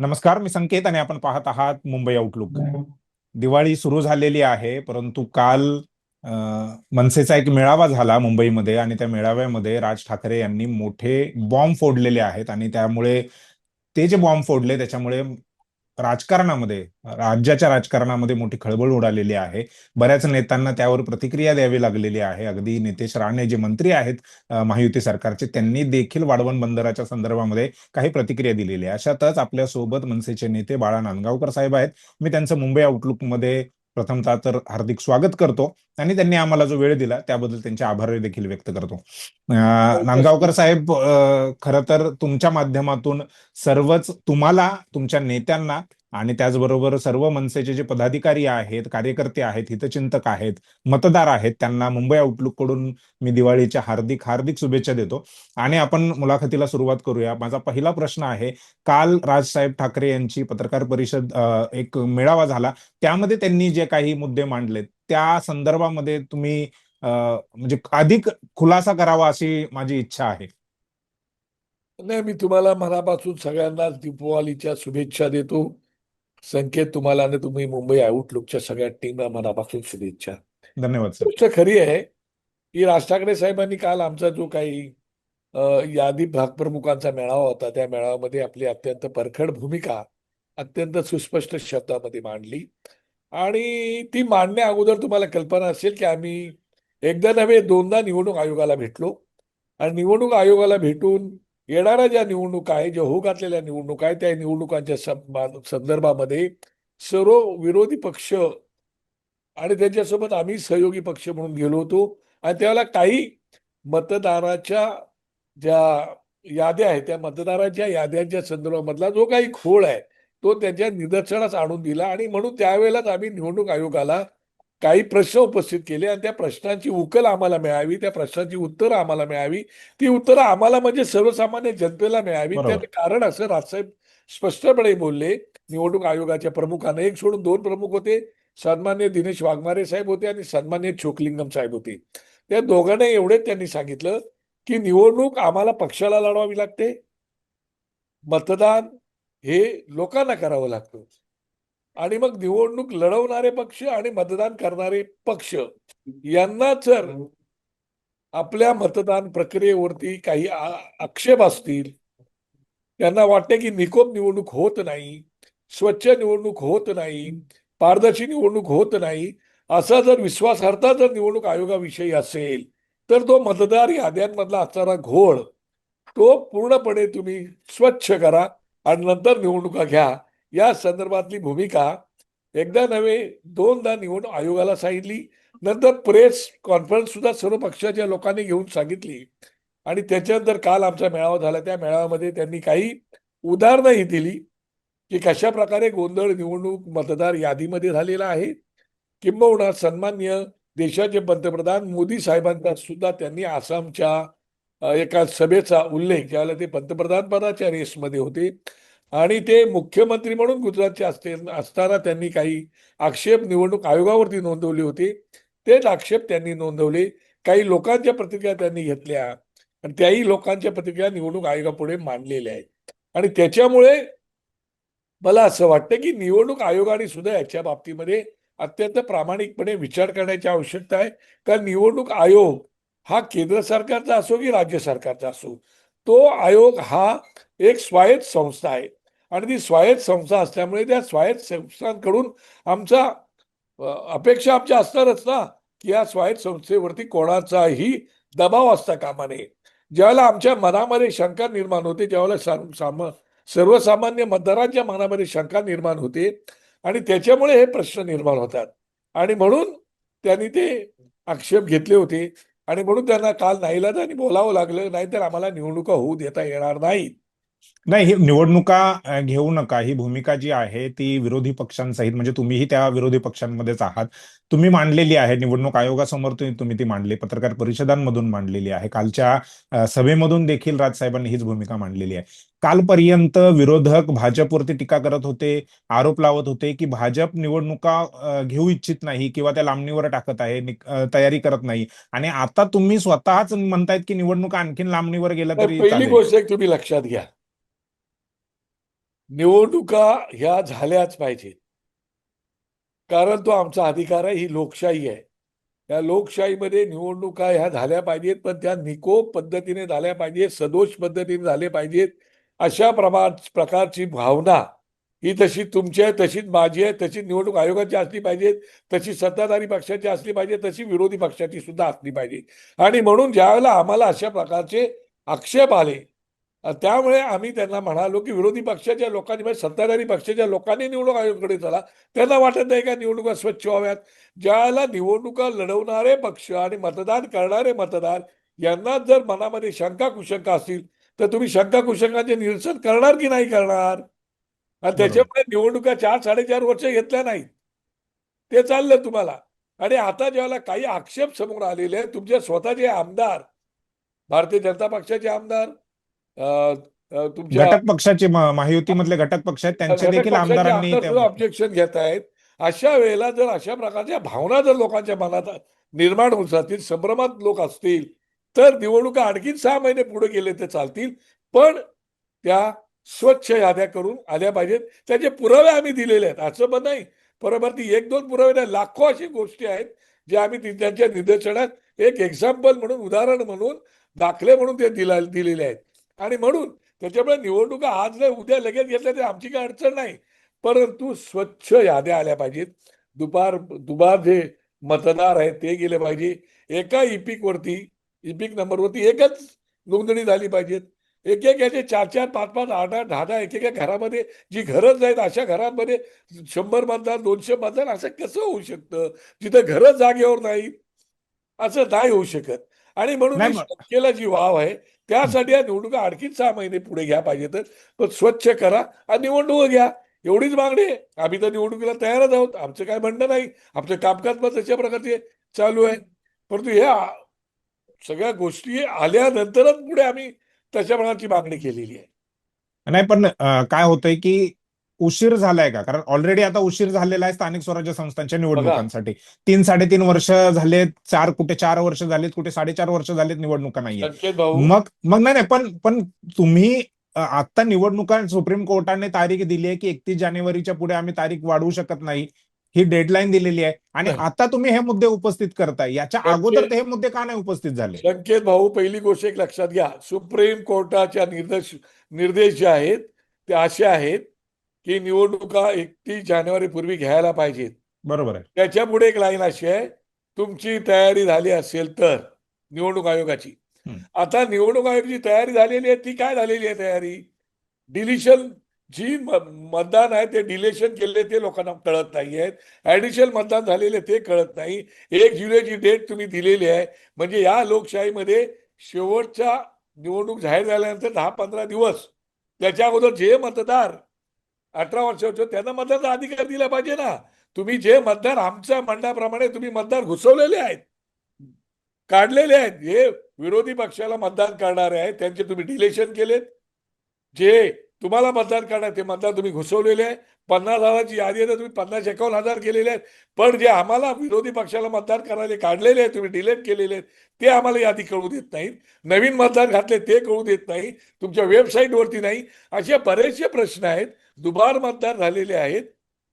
नमस्कार मी संकेत आणि आपण पाहत आहात मुंबई आउटलुक दिवाळी सुरू झालेली आहे परंतु काल मनसेचा एक मेळावा झाला मुंबईमध्ये आणि त्या मेळाव्यामध्ये राज ठाकरे यांनी मोठे बॉम्ब फोडलेले आहेत आणि त्यामुळे ते जे बॉम्ब फोडले त्याच्यामुळे राजकारणामध्ये राज्याच्या राजकारणामध्ये मोठी खळबळ उडालेली आहे. बऱ्याच नेत्यांना त्यावर प्रतिक्रिया द्यावी लागलेली आहे. अगदी नितेश राणे जे मंत्री आहेत महायुती सरकारचे त्यांनी देखील वाढवण बंदराच्या संदर्भामध्ये काही प्रतिक्रिया दिलेली आहे. अशातच आपल्यासोबत मनसेचे नेते बाळा नांदगावकर साहेब आहेत. मी त्यांचं मुंबई आउटलुकमध्ये प्रथमतः तर हार्दिक स्वागत करतो आणि त्यांनी आम्हाला जो वेळ दिला त्याबद्दल त्यांचे आभार देखील व्यक्त करतो. नांदगावकर साहेब खरं तर तुमच्या माध्यमातून सर्वच तुम्हाला तुमच्या नेत्यांना आणि त्याचबरोबर सर्व मनसेचे जे पदाधिकारी आहेत कार्यकर्ते आहेत हितचिंतक आहेत मतदार आहेत त्यांना मुंबई आउटलुककडून मी दिवाळीच्या हार्दिक हार्दिक शुभेच्छा देतो. आणि आपण मुलाखतीला सुरुवात करूया. माझा पहिला प्रश्न आहे काल राजसाहेब ठाकरे यांची पत्रकार परिषद एक मेळावा झाला. त्यामध्ये त्यांनी जे काही मुद्दे मांडले त्या संदर्भामध्ये तुम्ही म्हणजे अधिक खुलासा करावा अशी माझी इच्छा आहे. नाही मी तुम्हाला मनापासून सगळ्यांनाच दीपावलीच्या शुभेच्छा देतो. संकेत तुम्हाला आणि तुम्ही मुंबई आउटलुकच्या सगळ्या टीमला मनापासून शुभेच्छा. धन्यवाद सर. गोष्ट खरी आहे की राज ठाकरे साहेबांनी काल आमचा जो काही अ, यादी भागप्रमुखांचा मेळावा होता त्या मेळाव्यामध्ये आपली अत्यंत परखड भूमिका अत्यंत सुस्पष्ट शब्दामध्ये मांडली. आणि ती मांडण्या अगोदर तुम्हाला कल्पना असेल की आम्ही एकदा नव्हे दोनदा निवडणूक आयोगाला भेटलो. आणि निवडणूक आयोगाला भेटून येणाऱ्या ज्या निवडणुका आहे ज्या होऊ घातलेल्या निवडणुका आहेत त्या निवडणुकांच्या संदर्भामध्ये सर्व विरोधी पक्ष आणि त्यांच्यासोबत आम्ही सहयोगी पक्ष म्हणून गेलो होतो. आणि त्यावेळेला काही मतदाराच्या ज्या याद्या आहेत त्या मतदाराच्या याद्यांच्या संदर्भामधला जो काही खोळ आहे तो त्यांच्या निदर्शनास आणून दिला. आणि म्हणून त्यावेळेलाच आम्ही निवडणूक आयोगाला काही प्रश्न उपस्थित केले आणि त्या प्रश्नांची उकल आम्हाला मिळावी त्या प्रश्नांची उत्तरं आम्हाला मिळावी. ती उत्तरं आम्हाला म्हणजे सर्वसामान्य जनतेला मिळावी. त्याचं कारण असं राजसाहेब स्पष्टपणे बोलले. निवडणूक आयोगाच्या प्रमुखांना एक सोडून दोन प्रमुख होते. सन्मान्य दिनेश वाघमारे साहेब होते आणि सन्मान्य चोकलिंगम साहेब होते. त्या दोघांना एवढेच त्यांनी सांगितलं की निवडणूक आम्हाला पक्षाला लढवावी लागते. मतदान हे लोकांना करावं लागतं. आणि मग निवडणूक लढवणारे पक्ष आणि मतदान करणारे पक्ष यांना जर आपल्या मतदान प्रक्रियेवरती काही आक्षेप असतील त्यांना वाटते की निकोप निवडणूक होत नाही स्वच्छ निवडणूक होत नाही पारदर्शी निवडणूक होत नाही असा जर विश्वासार्हता जर निवडणूक आयोगाविषयी असेल तर तो मतदार याद्यांमधला असणारा घोळ तो पूर्णपणे तुम्ही स्वच्छ करा आणि नंतर निवडणुका घ्या. या संदर्भातली भूमिका एकदा नव्हे दोनदा निवडणूक आयोगाला सांगितली. नंतर प्रेस कॉन्फरन्स सुद्धा सर्व पक्षाच्या लोकांनी घेऊन सांगितली. आणि त्याच्यानंतर काल आमचा मेळावा झाला. त्या मेळाव्यामध्ये त्यांनी काही उदाहरणंही दिली की कशा प्रकारे गोंधळ निवडणूक मतदार यादीमध्ये झालेला आहे. किंबहुना सन्मान्य देशाचे पंतप्रधान मोदी साहेबांचा सुद्धा त्यांनी आसामच्या एका सभेचा उल्लेख ज्यावेळेला ते पंतप्रधान पदाच्या रेसमध्ये होते. आणि ते मुख्यमंत्री म्हणून गुजरातचे असते असताना त्यांनी काही आक्षेप निवडणूक आयोगावरती नोंदवले होते. तेच आक्षेप त्यांनी नोंदवले. काही लोकांच्या प्रतिक्रिया त्यांनी घेतल्या. आणि त्याही लोकांच्या प्रतिक्रिया निवडणूक आयोगापुढे मांडलेल्या आहेत. आणि त्याच्यामुळे मला असं वाटतं की निवडणूक आयोगाने सुद्धा याच्या बाबतीमध्ये अत्यंत प्रामाणिकपणे विचार करण्याची आवश्यकता आहे. कारण निवडणूक आयोग हा केंद्र सरकारचा असो की राज्य सरकारचा असो तो आयोग हा एक स्वायत्त संस्था आहे. आणि ती स्वायत्त संस्था असल्यामुळे त्या स्वायत्त संस्थांकडून आमचा अपेक्षा आमच्या असणारच ना की या स्वायत्त संस्थेवरती कोणाचाही दबाव असता कामा नये. ज्यावेळेला आमच्या मनामध्ये शंका निर्माण होते ज्यावेळेला साम- साम सर्वसामान्य मतदारांच्या मनामध्ये शंका निर्माण होते आणि त्याच्यामुळे हे प्रश्न निर्माण होतात. आणि म्हणून त्यांनी ते आक्षेप घेतले होते आणि म्हणून त्यांना काल नाईलाजाने बोलावं लागलं नाहीतर आम्हाला निवडणुका होऊ देता येणार नाहीत. नाही ही निवडणुका घेऊ नका. ही भूमिका जी आहे ती विरोधी पक्षांसहित म्हणजे तुम्हीही त्या विरोधी पक्षांमध्येच आहात. तुम्ही मांडलेली आहे निवडणूक आयोगासमोर तुम्ही ती मांडली पत्रकार परिषदांमधून मांडलेली आहे. कालच्या सभेमधून देखील राजसाहेबांनी हीच भूमिका मांडलेली आहे. कालपर्यंत विरोधक भाजपवरती टीका करत होते आरोप लावत होते की भाजप निवडणुका घेऊ इच्छित नाही किंवा त्या लांबणीवर टाकत आहे तयारी करत नाही. आणि आता तुम्ही स्वतःच म्हणतायत की निवडणुका आणखीन लांबणीवर गेल्या तर पहिली गोष्ट तुम्ही लक्षात घ्या. निवडणुका ह्या झाल्याच पाहिजेत. कारण तो आमचा अधिकार आहे ही लोकशाही आहे. या लोकशाहीमध्ये निवडणुका ह्या झाल्या पाहिजेत पण त्या निकोप पद्धतीने झाल्या पाहिजेत सदोष पद्धतीने झाले पाहिजेत अशा प्रमा प्रकारची भावना ही तशी तुमची आहे तशीच माझी आहे तशी निवडणूक आयोगाची असली पाहिजेत तशी सत्ताधारी पक्षाची असली पाहिजे तशी विरोधी पक्षाची सुद्धा असली पाहिजे आणि म्हणून ज्यावेळेला आम्हाला अशा प्रकारचे आक्षेप आले त्यामुळे आम्ही त्यांना म्हणालो की विरोधी पक्षाच्या लोकांनी म्हणजे सत्ताधारी पक्षाच्या लोकांनी निवडणूक आयोगाकडे चला. त्यांना वाटत नाही का निवडणुका स्वच्छ व्हाव्यात? ज्यावेळेला निवडणुका लढवणारे पक्ष आणि मतदान करणारे मतदार यांना जर मनामध्ये शंका कुशंका असतील तर तुम्ही शंका कुशंकाचे निरसन करणार की नाही करणार? आणि त्याच्यामुळे निवडणुका चार साडेचार वर्ष घेतल्या नाहीत. ते चाललं तुम्हाला. आणि आता ज्यावेळेला काही आक्षेप समोर आलेले आहेत तुमचे स्वतःचे आमदार भारतीय जनता पक्षाचे आमदार तुमच्या घटक पक्षाचे म- महायुतीमधले घटक पक्ष आहेत त्यांचे देखील आमदारांनी ऑब्जेक्शन घेत आहेत. अशा वेळेला जर अशा प्रकारच्या भावना जर लोकांच्या मनात निर्माण होत जातील संभ्रमात लोक असतील तर निवडणुका आणखीन सहा महिने पुढे गेले ते चालतील. पण त्या स्वच्छ याद्या करून आल्या पाहिजेत. त्याचे पुरावे आम्ही दिलेले आहेत. असं पण नाही. परवर्ती एक दोन पुरावे नाही लाखो अशी गोष्टी आहेत जे आम्ही ती- त्यांच्या निदर्शनात एक एक्झाम्पल म्हणून उदाहरण म्हणून दाखले म्हणून ते दिला दिलेले आहेत. आणि म्हणून त्याच्यामुळे निवडणुका आज नाही उद्या लगेच घेतल्या तर आमची काही अडचण नाही. परंतु स्वच्छ याद्या आल्या पाहिजेत. दुपार दुबार जे मतदार आहेत ते गेले पाहिजे. एका इपिक वरती इपिक नंबरवरती एकच नोंदणी झाली पाहिजेत. एक एक याचे चार चार पाच पाच आठ आठ दहा दहा एकेका घरामध्ये जी घरच आहेत अशा घरांमध्ये शंभर मतदार दोनशे मतदार असं कसं होऊ शकतं? जिथं घरच जागेवर नाही असं नाही होऊ शकत. आणि म्हणून शक्यला जी वाव आहे त्यासाठी या निवडणुका आणखीन सहा महिने पुढे घ्या पाहिजेत. पण स्वच्छ करा आणि निवडणूक घ्या. एवढीच मागणी आहे. आम्ही तर निवडणुकीला तयारच आहोत. आमचं काय म्हणणं नाही. आमचं कामकाज पण तशा प्रकारचे चालू आहे. परंतु ह्या सगळ्या गोष्टी आल्यानंतरच पुढे आम्ही तशा प्रकारची मागणी केलेली आहे. नाही पण काय होतंय की उशीर झालाय का? कारण ऑलरेडी आता उशीर झालेला आहे स्थानिक स्वराज्य संस्थांच्या निवडणुकांसाठी. तीन साडेतीन वर्ष झालेत चार कुठे चार वर्ष झालेत कुठे साडेचार वर्ष झालेत निवडणुका नाहीये मग मग नाही पण पण तुम्ही आता निवडणुका सुप्रीम कोर्टाने तारीख दिली आहे की एकतीस जानेवारीच्या पुढे आम्ही तारीख वाढवू शकत नाही. ही डेडलाईन दिलेली आहे. आणि. आता तुम्ही हे मुद्दे उपस्थित करताय. याच्या अगोदर हे मुद्दे का नाही उपस्थित झाले? संकेत भाऊ पहिली गोष्ट एक लक्षात घ्या. सुप्रीम कोर्टाच्या निर्देश निर्देश जे आहेत ते असे आहेत की निवडणुका एकतीस जानेवारी पूर्वी घ्यायला पाहिजेत. बरोबर आहे. त्याच्या पुढे एक लाईन अशी आहे तुमची तयारी झाली असेल तर निवडणूक आयोगाची. आता निवडणूक आयोगाची तयारी झालेली आहे ती काय झालेली आहे तयारी? डिलिशन जी मतदान आहे ते डिलेशन केले ते लोकांना कळत नाही आहेत. ऍडिशनल मतदान झालेले ते कळत नाही. एक जुलैची डेट तुम्ही दिलेली आहे. म्हणजे या लोकशाहीमध्ये शेवटच्या निवडणूक जाहीर झाल्यानंतर दहा पंधरा दिवस त्याच्या अगोदर जे मतदार अठरा वर्षाचे त्यांना मतदानाचा अधिकार दिला पाहिजे ना. तुम्ही जे मतदार आमच्या म्हणण्याप्रमाणे तुम्ही मतदार घुसवलेले आहेत काढलेले आहेत जे विरोधी पक्षाला मतदान करणारे आहेत त्यांचे तुम्ही डिलेशन केलेत. जे तुम्हाला मतदान करणार ते मतदार तुम्ही घुसवलेले आहे पन्नास हजाराची यादी आहे तर तुम्ही पन्नास एकावन्न हजार केलेले आहेत. पण जे आम्हाला विरोधी पक्षाला मतदान करायला काढलेले आहेत तुम्ही डिलेट केलेले आहेत ते आम्हाला यादी कळू देत नाहीत. नवीन मतदार घातले ते कळू देत नाही तुमच्या वेबसाईटवरती नाही. असे बरेचसे प्रश्न आहेत. दुबार मतदार झालेले आहेत.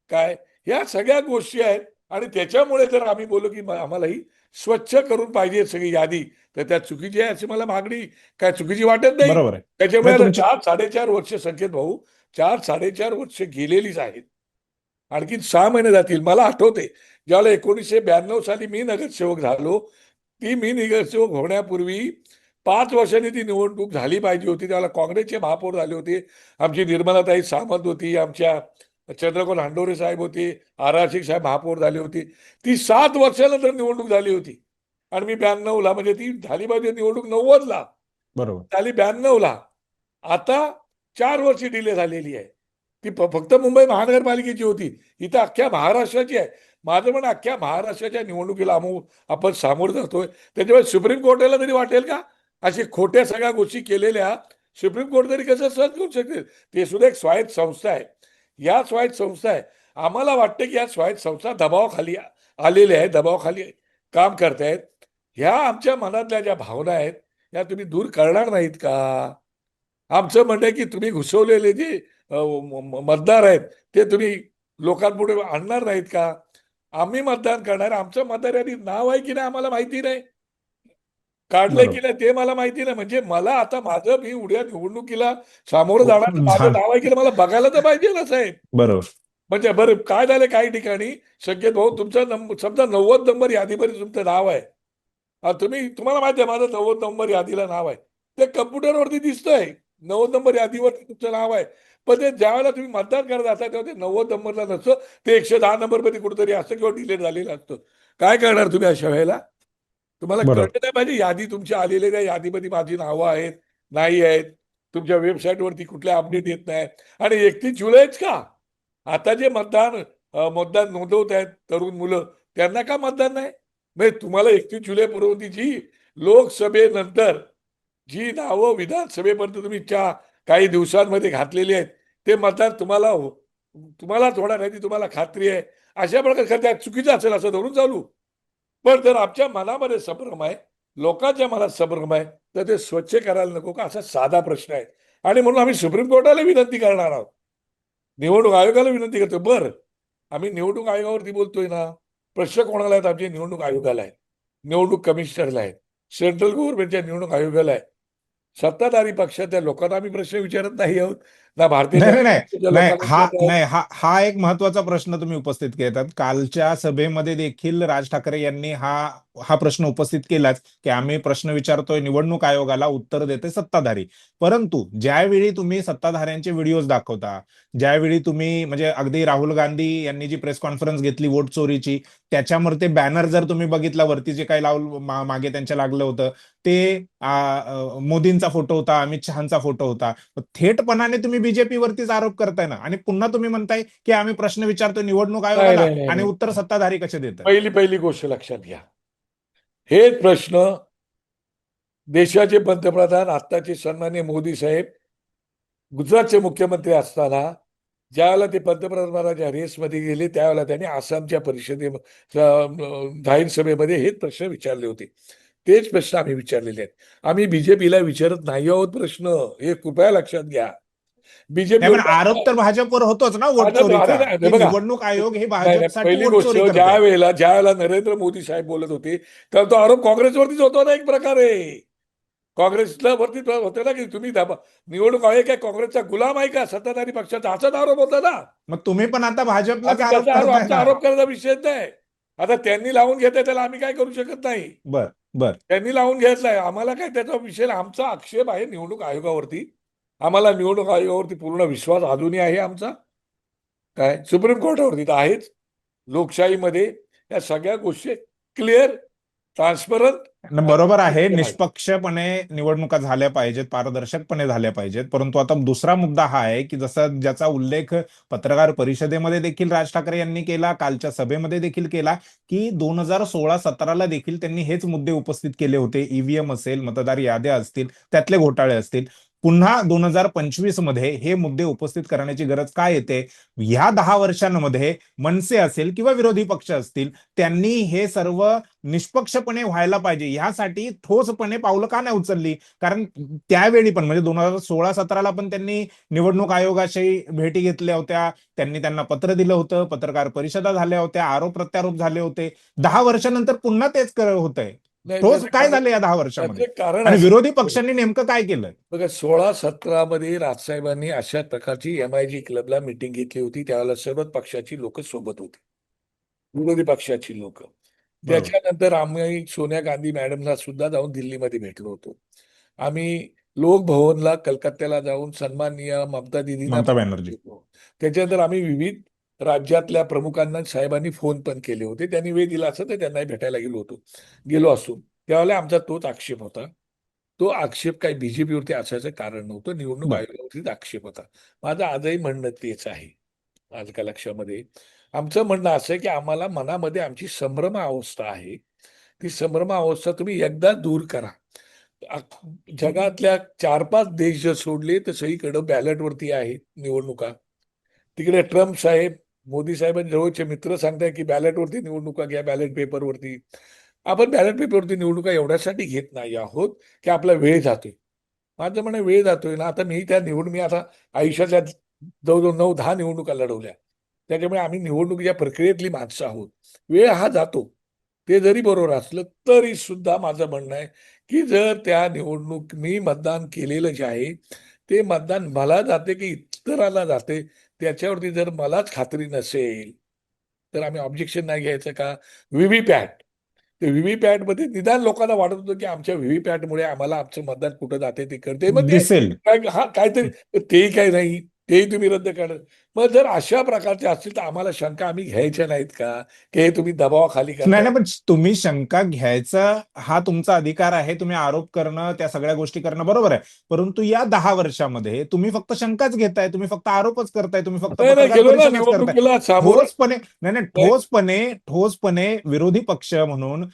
काय? ह्या सगळ्या गोष्टी आहेत. आणि त्याच्यामुळे जर आम्ही बोलू की म- आम्हाला ही स्वच्छ करून पाहिजे सगळी यादी तर त्या चुकीची आहे अशी मला मागणी काय चुकीची वाटत नाही. त्याच्यामुळे चार साडेचार वर्ष संकेत भाऊ चार साडेचार वर्ष गेलेलीच आहेत. आणखी सहा महिने जातील. मला आठवते ज्यावेळेला एकोणीसशे ब्याण्णव साली मी नगरसेवक झालो ती मी नगरसेवक होण्यापूर्वी पाच वर्षांनी ती निवडणूक झाली पाहिजे होती. त्यावेळेला काँग्रेसचे महापौर झाले होते. आमची निर्मलाताई सामंत होती. आमच्या चंद्रकांत हांडोरे साहेब होते. आराशिक साहेब महापौर झाले होते. ती सात वर्षानंतर निवडणूक झाली होती. आणि मी ब्याण्णवला म्हणजे ती झाली पाहिजे निवडणूक नव्वदला बरोबर. झाली ब्याण्णवला आता चार वर्ष डिले झालेली आहे. ती फक्त मुंबई महानगरपालिकेची होती. इथं अख्ख्या महाराष्ट्राची आहे. माझं म्हणणं अख्ख्या महाराष्ट्राच्या निवडणुकीला आपण सामोरं जातोय. त्याच्यामुळे सुप्रीम कोर्टाला तरी वाटेल का? अशा खोट्या सगळ्या गोष्टी केलेल्या सुप्रीम कोर्ट तरी कसं सहज करू शकते ते सुद्धा एक स्वायत्त संस्था आहे. या स्वायत्त संस्था आहे. आम्हाला वाटतं की या स्वायत्त संस्था दबावाखाली आलेल्या आहेत दबावाखाली काम करतायत ह्या आमच्या मनातल्या ज्या भावना आहेत या तुम्ही दूर करणार नाहीत का? आमचं म्हणणं की तुम्ही घुसवलेले जे म- मतदार आहेत ते तुम्ही लोकांपुढे आणणार नाहीत का? आम्ही मतदान करणार. आमचं मतदार यादीत नाव आहे की नाही आम्हाला माहिती नाही. काढलंय की बरोबर. नाही ते मला माहिती नाही. म्हणजे मला आता माझं मी उद्या निवडणुकीला सामोरं जाणार तर माझं नाव आहे मला बघायला तर पाहिजे ना साहेब. बरोबर. म्हणजे बरं काय झालं काही ठिकाणी? संकेत भाऊ तुमचा नंबर समजा नव्वद नंबर यादीमध्ये तुमचं नाव आहे. तुम्ही तुम्हाला माहिती आहे माझं नव्वद नंबर यादीला नाव आहे. ते कम्प्युटरवरती दिसतंय. नव्वद नंबर यादीवरती तुमचं नाव आहे. पण ते ज्यावेळेला तुम्ही मतदान करत असता तेव्हा ते नव्वद नंबरला नसतं. ते एकशे दहा नंबरमध्ये कुठेतरी असतं किंवा डिलीट झालेलं असतं. काय करणार तुम्ही अशा वेळेला? तुम्हाला. कळलं नाही पाहिजे यादी तुमची आलेली त्या यादीमध्ये माझी नावं आहेत नाही आहेत तुमच्या वेबसाईटवरती कुठले अपडेट येत नाही आणि एकतीस जुलैच का? आता जे मतदान मतदान नोंदवत आहेत तरुण मुलं त्यांना का मतदान नाही? म्हणजे तुम्हाला एकतीस जुलैपर्यंत जी लोकसभेनंतर जी नावं विधानसभेपर्यंत तुम्ही च्या काही दिवसांमध्ये घातलेली आहेत ते मतदान तुम्हाला हो- तुम्हाला थोडा नाही ती तुम्हाला खात्री आहे. अशा प्रकारे चुकीचं असेल असं धरून चालू. पण जर आमच्या मनामध्ये संभ्रम आहे लोकांच्या मनात संभ्रम आहे तर ते स्वच्छ करायला नको का? असा साधा प्रश्न आहे. आणि म्हणून आम्ही सुप्रीम कोर्टाला विनंती करणार आहोत. निवडणूक आयोगाला विनंती करतो. बरं आम्ही निवडणूक आयोगावरती बोलतोय ना. प्रश्न कोणाला आहेत? आमचे निवडणूक आयोगाला आहेत. निवडणूक कमिशनरला आहेत. सेंट्रल गव्हर्नमेंटच्या निवडणूक आयोगाला आहे सत्ताधारी पक्षातल्या लोकांना आम्ही प्रश्न विचारत नाही आहोत. भारतीय नाही नाही नाही हा. नाही हा हा एक महत्त्वाचा प्रश्न तुम्ही उपस्थित केलात कालच्या सभेमध्ये देखील राज ठाकरे यांनी हा हा प्रश्न उपस्थित केलाच की आम्ही प्रश्न विचारतोय निवडणूक आयोगाला उत्तर देते सत्ताधारी. परंतु ज्यावेळी तुम्ही सत्ताधाऱ्यांचे व्हिडिओज दाखवता ज्यावेळी तुम्ही म्हणजे अगदी राहुल गांधी यांनी जी प्रेस कॉन्फरन्स घेतली वोट चोरीची त्याच्यावर ते बॅनर जर तुम्ही बघितला वरती जे काही लावलं मागे त्यांच्या लागलं होतं ते मोदींचा फोटो होता अमित शहाचा फोटो होता. थेटपणाने तुम्ही बीजेपी वरतीच आरोप करताय ना? आणि पुन्हा तुम्ही म्हणताय की आम्ही प्रश्न विचारतोय निवडणूक आयोगाला आणि. उत्तर सत्ताधारी कसे देतात? पहिली पहिली गोष्ट लक्षात घ्या. हे प्रश्न देशाचे पंतप्रधान आत्ताचे सन्मान्य मोदी साहेब गुजरातचे मुख्यमंत्री असताना ज्यावेळेला ते पंतप्रधानाच्या रेसमध्ये गेले त्यावेळेला त्यांनी आसामच्या परिषदे अं, जाहीर सभेमध्ये हेच प्रश्न विचारले होते. तेच प्रश्न आम्ही विचारलेले आहेत. आम्ही बीजेपीला विचारत नाही आहोत प्रश्न. हे कृपया लक्षात घ्या. बीजेपी आरोप तर भाजपवर होतोच ना. निवडणूक आयोग हे पहिली गोष्ट ज्या. वेळेला ज्या वेळेला नरेंद्र मोदी साहेब बोलत होते तर तो आरोप काँग्रेसवरतीच होतो ना एक प्रकारे. काँग्रेसला वरती होते ना की तुम्ही निवडणूक आयोग काय काँग्रेसचा गुलाम आहे का? सत्ताधारी पक्षाचा? असाच आरोप होता ना. मग तुम्ही पण आता भाजपलाच आम्ही आरोप आमचा करायचा विषय नाही. आता त्यांनी लावून घेतलाय त्याला आम्ही काय करू शकत नाही. बर बर. त्यांनी लावून घेतलाय. आम्हाला काय त्याचा विषय. आमचा आक्षेप आहे निवडणूक आयोगावरती. आम्हाला निवडणूक आयोगावरती पूर्ण विश्वास अजूनही आहे आमचा. काय? सुप्रीम कोर्टावरती तर आहेच. लोकशाहीमध्ये या सगळ्या गोष्टी क्लिअर ट्रान्सपरंट. बरोबर आहे. आहे. निष्पक्षपणे निवडणुका झाल्या पाहिजेत पारदर्शकपणे झाल्या पाहिजेत. परंतु आता दुसरा मुद्दा हा आहे की जसा ज्याचा उल्लेख पत्रकार परिषदेमध्ये देखील राज ठाकरे यांनी केला कालच्या सभेमध्ये देखील केला की दोन हजार सोळा सतराला देखील त्यांनी हेच मुद्दे उपस्थित केले होते. ईव्हीएम असेल मतदार याद्या असतील त्यातले घोटाळे असतील. पुन्हा दोन हजार पंचवीसमध्ये हे मुद्दे उपस्थित करण्याची गरज काय येते? ह्या दहा वर्षांमध्ये मनसे असेल किंवा विरोधी पक्ष असतील त्यांनी हे सर्व निष्पक्षपणे व्हायला पाहिजे. ह्यासाठी ठोसपणे पावलं का नाही उचलली? कारण त्यावेळी पण म्हणजे दोन हजार सोळा सतराला पण त्यांनी निवडणूक आयोगाशी भेटी घेतल्या होत्या. त्यांनी त्यांना पत्र दिलं होतं. पत्रकार परिषदा झाल्या होत्या. आरोप प्रत्यारोप झाले होते. दहा वर्षानंतर पुन्हा तेच होत. आहे त्याचं काय झालं या दहा वर्षामध्ये? कारण विरोधी पक्षांनी नेमकं काय केलं? बघा सोळा सतरामध्ये राजसाहेबांनी अशा प्रकारची एम आय जी क्लबला मिटिंग घेतली होती. त्यावेळेला सर्वच पक्षाची लोक सोबत होती. विरोधी पक्षाची लोक. त्याच्यानंतर आम्ही सोनिया गांधी मॅडमला सुद्धा जाऊन दिल्लीमध्ये भेटलो होतो. आम्ही लोकभवनला कलकत्त्याला जाऊन सन्माननीय ममता दिदींना ममता बॅनर्जी. त्याच्यानंतर आम्ही विविध राज्यातल्या प्रमुखांना साहेबांनी फोन पण केले होते. त्यांनी वेळ दिला असं तर त्यांनाही भेटायला गेलो होतो. गेलो असतो. त्यावेळेला आमचा तोच आक्षेप होता. तो आक्षेप काही बीजेपीवरती असायचं कारण नव्हतं. निवडणूक. आयोगावरतीच आक्षेप होता. माझं आजही म्हणणं तेच आहे. आज का लक्षामध्ये आमचं म्हणणं असं आहे की आम्हाला मनामध्ये आमची संभ्रम अवस्था आहे. ती संभ्रम अवस्था तुम्ही एकदा दूर करा. जगातल्या चार पाच देश जर सोडले तर सगळीकडं बॅलेटवरती आहेत निवडणुका. तिकडे ट्रम्प साहेब मोदी साहेबांचे जवळचे मित्र सांगताय की बॅलेटवरती निवडणुका घ्या बॅलेट पेपरवरती आपण बॅलेट पेपरवरती निवडणुका एवढ्यासाठी घेत नाही आहोत की आपला वेळ जातोय. माझं म्हणणं वेळ जातोय ना. आता मी त्या निवडून मी आता आयुष्याच्या जवळजवळ नऊ दहा निवडणुका लढवल्या. त्याच्यामुळे आम्ही निवडणुकीच्या प्रक्रियेतली माणसं आहोत. वेळ हा जातो. ते जरी बरोबर असलं तरी सुद्धा माझं म्हणणं आहे की जर त्या निवडणूक मी मतदान केलेलं जे आहे ते मतदान मला जाते की इतरांना जाते? त्याच्यावरती जर मलाच खात्री नसेल तर आम्ही ऑब्जेक्शन नाही घ्यायचं का? व्हीव्हीपॅट. ते मध्ये निदान लोकांना वाटत होतं की आमच्या व्हीव्हीपॅटमुळे आम्हाला आमचं मतदान कुठं जाते ते कळते मग हा काहीतरी तेही काही नाही. तेही तुम्ही रद्द करा. मग जर अशा प्रकारचे असतील तर आम्हाला शंका आम्ही घ्यायच्या नाहीत का? की हे तुम्ही दबावाखाली नाही नाही पण तुम्ही शंका घ्यायचा हा तुमचा अधिकार आहे. तुम्ही आरोप करणं त्या सगळ्या गोष्टी करणं बरोबर आहे. परंतु या दहा वर्षामध्ये तुम्ही फक्त शंकाच घेताय. तुम्ही फक्त आरोपच करताय. तुम्ही फक्त ठोसपणे नाही नाही ठोसपणे ठोसपणे विरोधी पक्ष म्हणून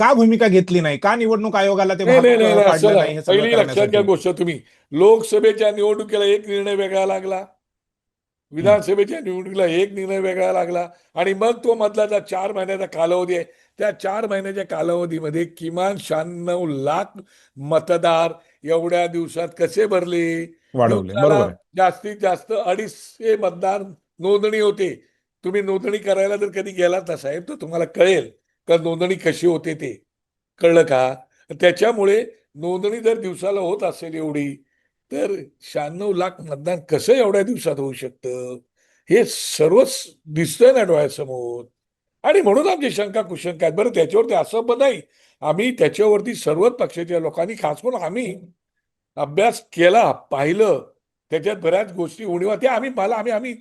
का भूमिका घेतली नाही? का निवडणूक आयोगाला ते पहिली लक्षात घ्या गोष्ट तुम्ही. लोकसभेच्या निवडणुकीला एक निर्णय वेगळा लागला. विधानसभेच्या निवडणुकीला एक निर्णय वेगळा लागला आणि मग तो मधला चार महिन्याचा कालावधी आहे त्या चार महिन्याच्या कालावधीमध्ये किमान शहाण्णव लाख मतदार एवढ्या दिवसात कसे भरले? बरोबर जास्तीत जास्त अडीचशे मतदार नोंदणी होते. तुम्ही नोंदणी करायला जर कधी गेलात ना साहेब तर तुम्हाला कळेल का नोंदणी कशी होते ते. कळलं का? त्याच्यामुळे नोंदणी जर दिवसाला होत असेल एवढी तर शहाण्णव लाख मतदान कसं एवढ्या दिवसात होऊ शकतं? हे सर्वच दिसतंय ना डोळ्यासमोर. आणि म्हणून आमची शंका कुशंका आहेत. बरं त्याच्यावरती असं पण नाही. आम्ही त्याच्यावरती सर्वच पक्षाच्या लोकांनी खास करून आम्ही अभ्यास केला पाहिलं. त्याच्यात बऱ्याच गोष्टी उणीवा त्या आम्ही मला आम्ही आम्ही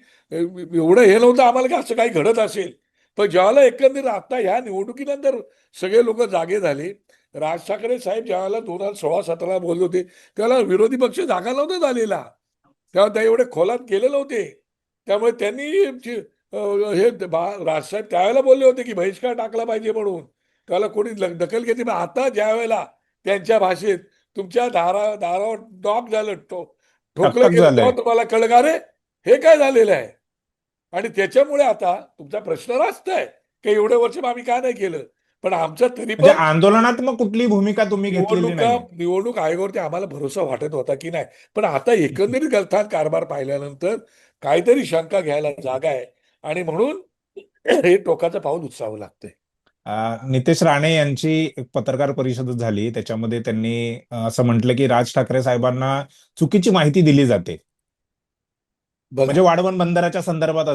एवढं हे नव्हतं आम्हाला की असं काही घडत असेल. पण ज्यावेळेला एकंदरीत आता ह्या निवडणुकीनंतर सगळे लोक जागे झाले राज ठाकरे साहेब ज्यावेळेला दोन हजार सोळा सतरा बोलले होते त्यावेळेला विरोधी पक्ष जागा नव्हता झालेला. तेव्हा त्या एवढे खोलात गेले नव्हते त्यामुळे त्यांनी हे राजसाहेब त्यावेळेला बोलले होते की बहिष्कार टाकला पाहिजे म्हणून. त्याला कोणी दखल घेतली. पण आता ज्या वेळेला त्यांच्या भाषेत तुमच्या दारा दारावर डॉक झालं ठोकलं गेलं तुम्हाला कळलं का रे हे काय झालेलं आहे? आणि त्याच्यामुळे आता तुमचा प्रश्न रास्त आहे. की एवढे वर्ष आम्ही का नाही केलं? पण आमचं तरी म्हणजे पण आंदोलनात्मक कुठली भूमिका तुम्ही निवडणुका निवडणूक आयोगावरती आम्हाला भरोसा वाटत होता की नाही. पण आता एकंदरीत गलथान कारभार पाहिल्यानंतर काहीतरी शंका घ्यायला जागा आहे. आणि म्हणून हे टोकाचं पाऊल उचलावं लागतंय. नितेश राणे यांची पत्रकार परिषद झाली. त्याच्यामध्ये त्यांनी असं म्हटलं की राज ठाकरे साहेबांना चुकीची माहिती दिली जाते. म्हणजे वाढवण बंदराच्या संदर्भात